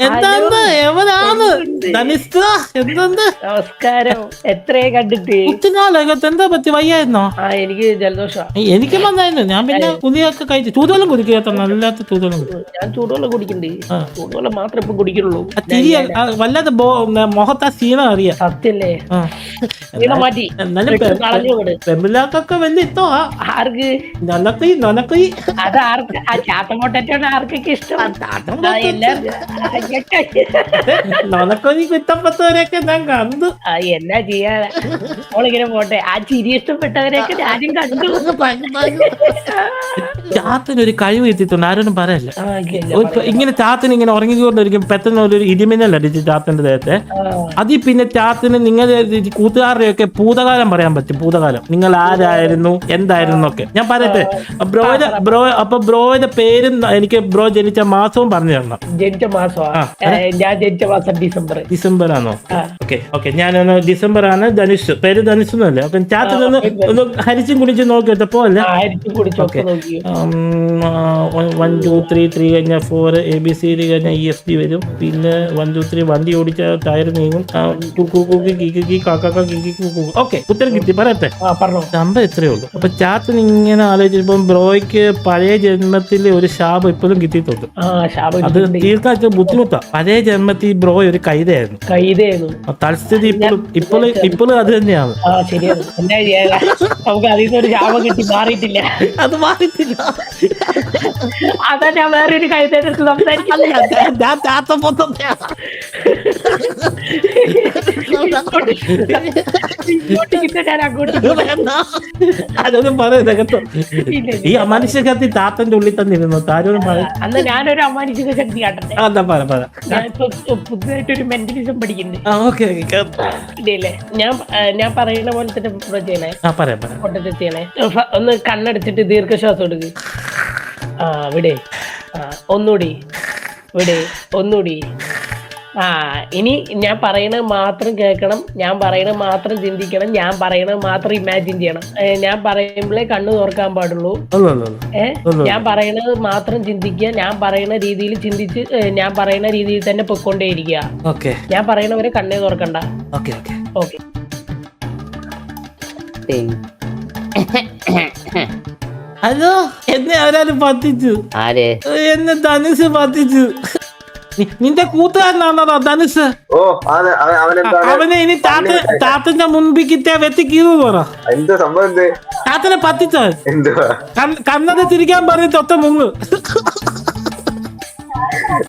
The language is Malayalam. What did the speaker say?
ധനിഷ്ക എന്തുണ്ട് നമസ്കാരം. എത്രയെ കണ്ടിട്ട്? കുത്തിനാളകത്ത് എന്താ പറ്റി? വയ്യായിരുന്നോ? ആ എനിക്ക് എനിക്കും വന്നായിരുന്നു. ഞാൻ പിന്നെ കുതിയൊക്കെ കഴിച്ചു ചൂതോളം കുടിക്കാത്ത നല്ലാത്ത കുടി ഞാൻ ചൂടുവെള്ളം കുടിക്കണ്ടേ? ചൂടുവെള്ളം മാത്രമേ ഇപ്പൊ കുടിക്കുള്ളൂ. ആ തിരി ആ, വല്ലാതെ മുഖത്ത് ആ സീന അറിയാം. സത്യല്ലേ? മാറ്റി. പെമ്പിലാക്കൊക്കെ വലിയ ഇഷ്ടോ ആർക്ക്? നനക്കൈ നനക്കൈ. അത് ആർക്ക്? ആ ആർക്കൊക്കെ ഇഷ്ടം? എല്ലാവർക്കും നനക്കൊനി കുറ്റപ്പെട്ടവരെയൊക്കെ ഞാൻ കണ്ടു. ആ, എന്നാ ചെയ്യാ? ഓളിങ്ങനെ പോട്ടെ. ആ ചിരി ഇഷ്ടപ്പെട്ടവരെയൊക്കെ ഞാനും കണ്ടു. ചാത്തിന് ഒരു കഴിവ് എത്തിയിട്ടുണ്ട് ആരോടും പറയല്ല. ഇങ്ങനെ ചാത്തിന് ഇങ്ങനെ ഉറങ്ങിക്കൊണ്ടിരിക്കും പെട്ടെന്ന് ഒരു ഇടിമിന്നൽ അടിച്ച് ചാത്തിന്റെ ദേഹത്തെ? അതിൽ പിന്നെ ചാത്തിന് നിങ്ങളുടെ കൂട്ടുകാരുടെയൊക്കെ ഭൂതകാലം പറയാൻ പറ്റും. ഭൂതകാലം. നിങ്ങൾ ആരായിരുന്നു? എന്തായിരുന്നു എന്നൊക്കെ ഞാൻ പറയട്ടെ. ബ്രോയുടെ ബ്രോ അപ്പൊ ബ്രോയുടെ പേരും എനിക്ക് ബ്രോ ജനിച്ച മാസവും പറഞ്ഞു തരണം. ജനിച്ച മാസം ആ, ഞാൻ ജനിച്ച മാസം ഡിസംബർ ഡിസംബർ ആണോ. Okay okay. ഞാനൊന്ന് ഡിസംബർ ആണ് ധനുഷ്. പേര് ധനുഷ് എന്നല്ലേ. അപ്പൊ ചാത്തിനൊന്ന് ഒന്ന് ഹരിച്ചും കുടിച്ചും നോക്കിയിട്ടപ്പോ അല്ലേ? ഓക്കെ. നോക്കി വൺ ടു ത്രീ ത്രീ കഴിഞ്ഞാൽ four A B C D കഴിഞ്ഞാൽ ഇ എഫ് ഡി വരും. പിന്നെ വൺ ടു ത്രീ വണ്ടി ഓടിച്ച ടയർ നീങ്ങും. ഓക്കെ ഉത്തരം കിട്ടി. പറയട്ടെ. നമ്പർ എത്രയേ ഇത്രയേ ഉള്ളൂ. അപ്പൊ ചാത്തിന് ഇങ്ങനെ ആലോചിച്ചപ്പോ ബ്രോയ്ക്ക് പഴയ ജന്മത്തിൽ ഒരു ശാപം ഇപ്പോഴും കിട്ടിയിട്ടുണ്ട്. അത് തീർച്ചയായിട്ടും ബുദ്ധിമുട്ടാ. പഴയ ജന്മത്തിൽ ബ്രോ ഒരു കൈതയായിരുന്നു തൽസ്ഥിതി ഇപ്പോഴും ഇപ്പോഴും ഇപ്പോഴും അത് തന്നെയാണ് ആ ശരിയാണ് എന്നാ ചെയ്യാ നമുക്ക് അതിൽ നിന്ന് ഒരു ശാപം കിട്ടി മാറിയിട്ടില്ല അത് മാറിയിട്ടില്ല അതാ ഞാൻ വേറൊരു കഴുത്തേന്റെ അടുത്ത് ഞാൻ കേട്ടോ. ഇല്ല, ഈ അമാനുഷ്യ ശക്തി താത്തന്റെ ഉള്ളിൽ തന്നെ ഇരുന്നു? ആരോടും പറയും അന്ന് ഞാനൊരു അമാനുഷിക ശക്തി കാട്ടട്ടെ. പറ പറ. ഞാനിപ്പോ പുതുതായിട്ടൊരു മെന്റലിസം പഠിക്കുന്നുണ്ട് ആ ഓക്കെ ഇല്ലേ ഞാൻ ആ, ഞാൻ പറയുന്ന പോലെ തന്നെ ചെയ്യണേ ആ പറയാം പറയാം പൊട്ടത്തെ ചെയ്യണേ ഫ- ഒന്ന് കണ്ണടച്ചിട്ട് ദീർഘശ്വാസം എടുക്ക്. ആ ഇവിടെ ആ ഒന്നുകൂടി. ഇവിടെ ഒന്നുകൂടി. ആ ഇനി ഞാൻ പറയണത് മാത്രം കേൾക്കണം ഞാൻ പറയണത് മാത്രം ചിന്തിക്കണം ഞാൻ പറയണത് മാത്രം ഇമാജിൻ ചെയ്യണം. ഞാൻ പറയുമ്പോഴേ കണ്ണു തുറക്കാൻ പാടുള്ളൂ. അല്ല അല്ല അല്ല. ഏ ഞാൻ പറയണത് മാത്രം ചിന്തിക്കുക ഞാൻ പറയുന്ന രീതിയിൽ ചിന്തിച്ച് ഞാൻ പറയുന്ന രീതിയിൽ തന്നെ പൊയ്ക്കൊണ്ടേയിരിക്കുക. ഓക്കെ. ഞാൻ പറയണവരെ കണ്ണേ തുറക്കണ്ട. Okay okay. ഓക്കെ. ഹലോ എന്നെ അവരാരും പത്തിച്ചു ആര്? എന്നെ തനുസ് പറ്റിച്ചു. നി- നിന്റെ കൂട്ടുകാരനാണോ ധനുസ്? ഓ അവന് ഇനി താത്ത താത്തന്റെ മുൻപിൽ കിട്ടിയ വെത്തിക്കീന്ന് പറ. എന്ത് സംഭവം താത്തനെ എന്തുവാ? കണ്ണത് തിരിക്കാൻ പറഞ്ഞിട്ട് ഒത്ത മുങ്ങ്.